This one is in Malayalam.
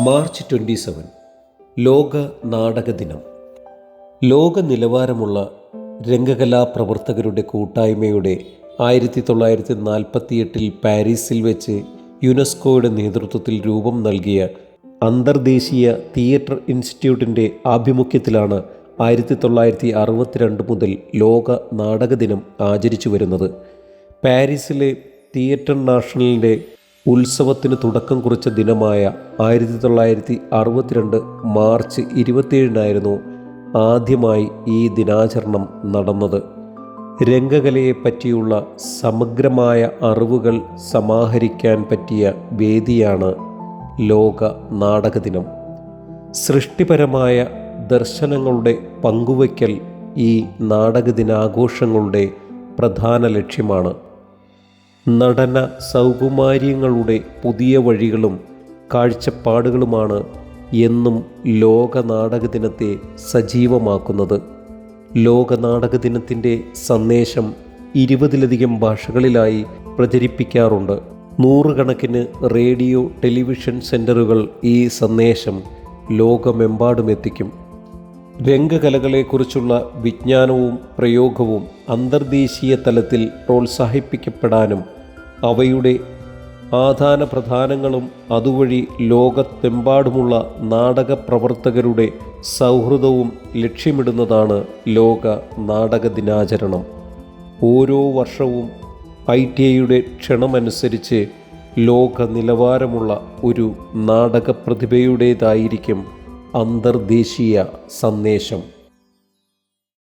മാർച്ച് ട്വന്റി സെവൻ ലോക നാടക ദിനം. ലോക നിലവാരമുള്ള രംഗകലാ പ്രവർത്തകരുടെ കൂട്ടായ്മയുടെ ആയിരത്തി തൊള്ളായിരത്തി നാൽപ്പത്തിയെട്ടിൽ പാരീസിൽ വെച്ച് യുനെസ്കോയുടെ നേതൃത്വത്തിൽ രൂപം നൽകിയ അന്തർദേശീയ തിയേറ്റർ ഇൻസ്റ്റിറ്റ്യൂട്ടിന്റെ ആഭിമുഖ്യത്തിലാണ് ആയിരത്തി തൊള്ളായിരത്തി അറുപത്തിരണ്ട് മുതൽ ലോക നാടക ദിനം ആചരിച്ചു വരുന്നത്. പാരീസിലെ തിയേറ്റർ നാഷണലിന്റെ ഉത്സവത്തിന് തുടക്കം കുറിച്ച ദിനമായ ആയിരത്തി തൊള്ളായിരത്തി അറുപത്തിരണ്ട് മാർച്ച് ഇരുപത്തിയേഴിനായിരുന്നു ആദ്യമായി ഈ ദിനാചരണം നടന്നത്. രംഗകലയെപ്പറ്റിയുള്ള സമഗ്രമായ അറിവുകൾ സമാഹരിക്കാൻ പറ്റിയ വേദിയാണ് ലോക നാടക ദിനം. സൃഷ്ടിപരമായ ദർശനങ്ങളുടെ പങ്കുവയ്ക്കൽ ഈ നാടക ദിനാഘോഷങ്ങളുടെ പ്രധാന ലക്ഷ്യമാണ്. നടന സൗകുമാര്യങ്ങളുടെ പുതിയ വഴികളും കാഴ്ചപ്പാടുകളുമാണ് എന്നും ലോക നാടക ദിനത്തെ സജീവമാക്കുന്നത്. ലോക നാടക ദിനത്തിന്റെ സന്ദേശം ഇരുപതിലധികം ഭാഷകളിലായി പ്രചരിപ്പിക്കാറുണ്ട്. നൂറുകണക്കിന് റേഡിയോ ടെലിവിഷൻ സെന്ററുകൾ ഈ സന്ദേശം ലോകമെമ്പാടും എത്തിക്കും. രംഗകലകളെക്കുറിച്ചുള്ള വിജ്ഞാനവും പ്രയോഗവും അന്തർദേശീയ തലത്തിൽ പ്രോത്സാഹിപ്പിക്കപ്പെടാനും അവയുടെ ആധാന പ്രധാനങ്ങളും അതുവഴി ലോകത്തെമ്പാടുമുള്ള നാടക പ്രവർത്തകരുടെ സൗഹൃദവും ലക്ഷ്യമിടുന്നതാണ് ലോക നാടക ദിനാചരണം ഓരോ വർഷവും ഐ ടി ഐയുടെ ക്ഷണമനുസരിച്ച് ലോക നിലവാരമുള്ള ഒരു നാടക പ്രതിഭയുടേതായിരിക്കും അന്തർദേശീയ സന്ദേശം.